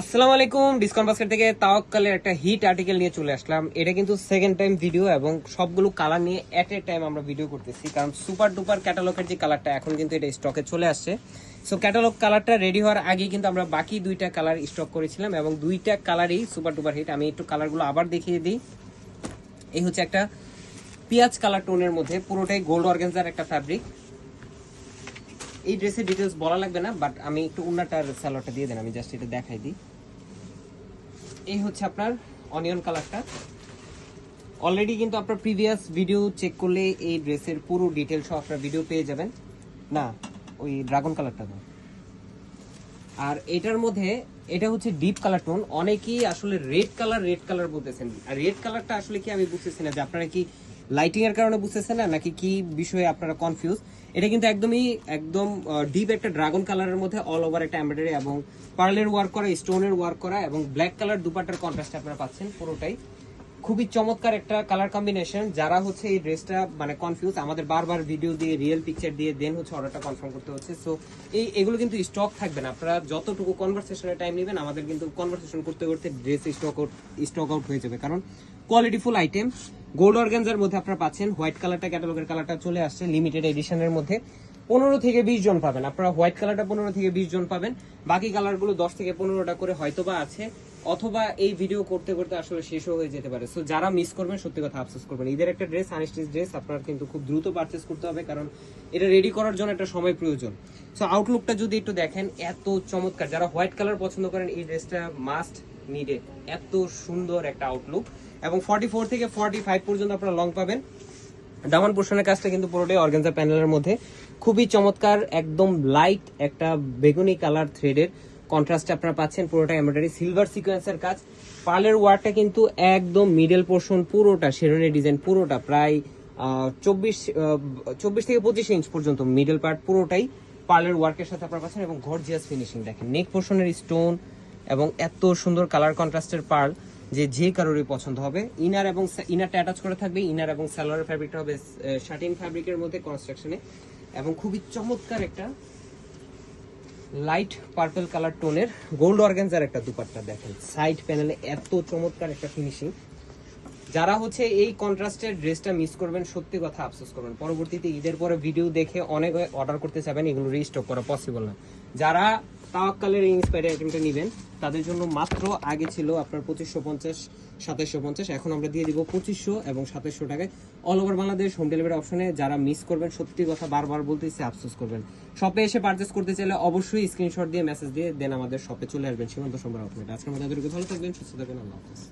আসসালামু আলাইকুম discount basket থেকে তাওয়াক্কালের একটা হিট আর্টিকেল নিয়ে চলে আসলাম। এটা কিন্তু সেকেন্ড টাইম ভিডিও এবং সবগুলো কালার নিয়ে এট এ টাইম আমরা ভিডিও করতেছি। কারণ সুপার ডুপার ক্যাটালগের যে কালারটা এখন কিন্তু এটা স্টকে চলে আসছে। সো ক্যাটালগ কালারটা রেডি হওয়ার আগে কিন্তু আমরা বাকি দুইটা কালার স্টক করেছিলাম এবং দুইটা কালারই সুপার ডুপার হিট আমি একটু কালারগুলো আবার দেখিয়ে দিই। এই হচ্ছে একটা পেঁয়াজ কালার টোনের মধ্যে পুরোটাই গোল্ড অর্গেন্সার একটা ফ্যাব্রিক এই ড্রেসের ডিটেলস বলা লাগবে না বাট আমি একটু উন্নাটার স্যালোয়ারটা দিয়ে দেন, আমি জাস্ট এটা দেখাই দিই। এই হচ্ছে আপনার অনিয়ন কালারটা অলরেডি কিন্তু আপনার প্রিভিয়াস ভিডিও চেক করলে এই ড্রেসের পুরো ডিটেলস আপনার ভিডিও পেয়ে যাবেন। না, ওই ড্রাগন কালারটা দাও আর এটার মধ্যে, এটা হচ্ছে ডিপ কালার টোন অনেকেই আসলে রেড কালার রেড কালার বলতেছেন। আর রেড কালারটা আসলে কি আমি বুঝতেছি না, যে আপনারা কি লাইটিং এর কারণে বুঝতেছেন না? নাকি কি বিষয়ে আপনারা কনফিউজ এটা কিন্তু একদমই, একদম ডিপ একটা ড্রাগন কালারের মধ্যে অল ওভার একটা এমব্রয়ডারি এবং পার্লের ওয়ার্ক করা স্টোনের ওয়ার্ক করা এবং ব্ল্যাক কালার দুপাটার কন্ট্রাস্ট আপনারা পাচ্ছেন পুরোটাই। খুবই চমৎকার একটা কালার কম্বিনেশন যারা হচ্ছে এই ড্রেসটা মানে কনফিউজ আমাদের বারবার ভিডিও দিয়ে রিয়েল পিকচার দিয়ে দেন হচ্ছে অর্ডারটা কনফার্ম করতে হচ্ছে। সো এই, এগুলো কিন্তু স্টক থাকবে না। আপনারা যতটুকু কনভারসেশনের টাইম নেবেন, আমাদের কিন্তু কনভারসেশন করতে করতে dress stock out stock out হয়ে যাবে। কারণ কোয়ালিটি ফুল আইটেম গোল্ড অর্গানজার মধ্যে আপনারা পাচ্ছেন হোয়াইট কালারটা ক্যাটালগের কালারটা চলে আসছে লিমিটেড এডিশনের মধ্যে। পনেরো থেকে বিশ জন পাবেন। আপনারা হোয়াইট কালারটা পনেরো থেকে বিশ জন পাবেন। বাকি কালারগুলো দশ থেকে পনেরোটা করে হয়তোবা আছে। অথবা এই ভিডিও করতে করতে আসলে শেষও হয়ে যেতে পারে। সো যারা মিস করবেন, সত্যি কথা আফসোস করবেন। ঈদের একটা ড্রেস আনস্টিচ ড্রেস আপনার কিন্তু খুব দ্রুত পারচেস করতে হবে, কারণ এটা রেডি করার জন্য একটা সময় প্রয়োজন। সো আউটলুকটা যদি একটু দেখেন, এত চমৎকার। যারা হোয়াইট কালার পছন্দ করেন, এই ড্রেসটা মাস্ট নিডেড এত সুন্দর একটা আউটলুক এবং ফর্টি ফোর থেকে ফর্টি ফাইভ পর্যন্ত আপনারা লং পাবেন। দামান পোর্শনের কাজটা কিন্তু পুরোটাই অর্গানজা প্যানেলের মধ্যে। খুবই চমৎকার, একদম লাইট একটা বেগুনি কালার থ্রেডের কন্ট্রাস্ট আপনারা পাচ্ছেন পুরোটা এমব্রয়ডারি সিলভার সিকোয়েন্সের কাজ। পার্লের ওয়ার্কটা কিন্তু একদম মিডল পোর্শন পুরোটা শেরনের ডিজাইন পুরোটা, প্রায় চব্বিশ চব্বিশ থেকে পঁচিশ ইঞ্চ পর্যন্ত মিডল পার্ট পুরোটাই পার্লের ওয়ার্কের সাথে আপনারা পাচ্ছেন এবং গর্জিয়াস ফিনিশিং দেখেন। নেক পোর্শনের স্টোন এবং এত সুন্দর কালার কন্ট্রাস্টের পার্ল যে যে কারোরই পছন্দ হবে। ইনার এবং ইনারটা অ্যাটাচ করে থাকবে ইনার এবং স্যালোয়ার ফ্যাব্রিকটা হবে শার্টিন ফ্যাব্রিকের মধ্যে কনস্ট্রাকশনে এবং খুবই চমৎকার একটা লাইট পার্পল কালার টোনের গোল্ড অর্গেন্সার একটা দুপাট্টা দেখেন। সাইড প্যানেলে এত চমৎকার একটা ফিনিশিং। যারা হচ্ছে এই কন্ট্রাস্টের ড্রেসটা মিস করবেন, সত্যি কথা আফসোস করবেন। পরবর্তীতে ঈদের পরে ভিডিও দেখে অনেক অর্ডার করতে চাবেন এগুলো রিস্টক করা পসিবল না। যারা তাওয়াক্কালের এই ইন্সপায়ার আইটেমটা নেবেন, তাদের জন্য মাত্র আগে ছিল আপনার পঁচিশশো পঞ্চাশ, সাতাশশো পঞ্চাশ, এখন আমরা দিয়ে দিব পঁচিশশো এবং সাতাশশো টাকায়। All over Bangladesh home delivery অপশনে যারা মিস করবেন, সত্যি কথা বারবার বলতেছি, আফসোস করবেন। শপে এসে পারচেস করতে চাইলে অবশ্যই স্ক্রিনশট দিয়ে মেসেজ দিয়ে দেন আমাদের শপে চলে আসবেন। সীমান্ত সম্রাট আজকের মধ্যে ভালো থাকবেন, সুস্থ থাকবেন, আল্লাহ হাফেজ।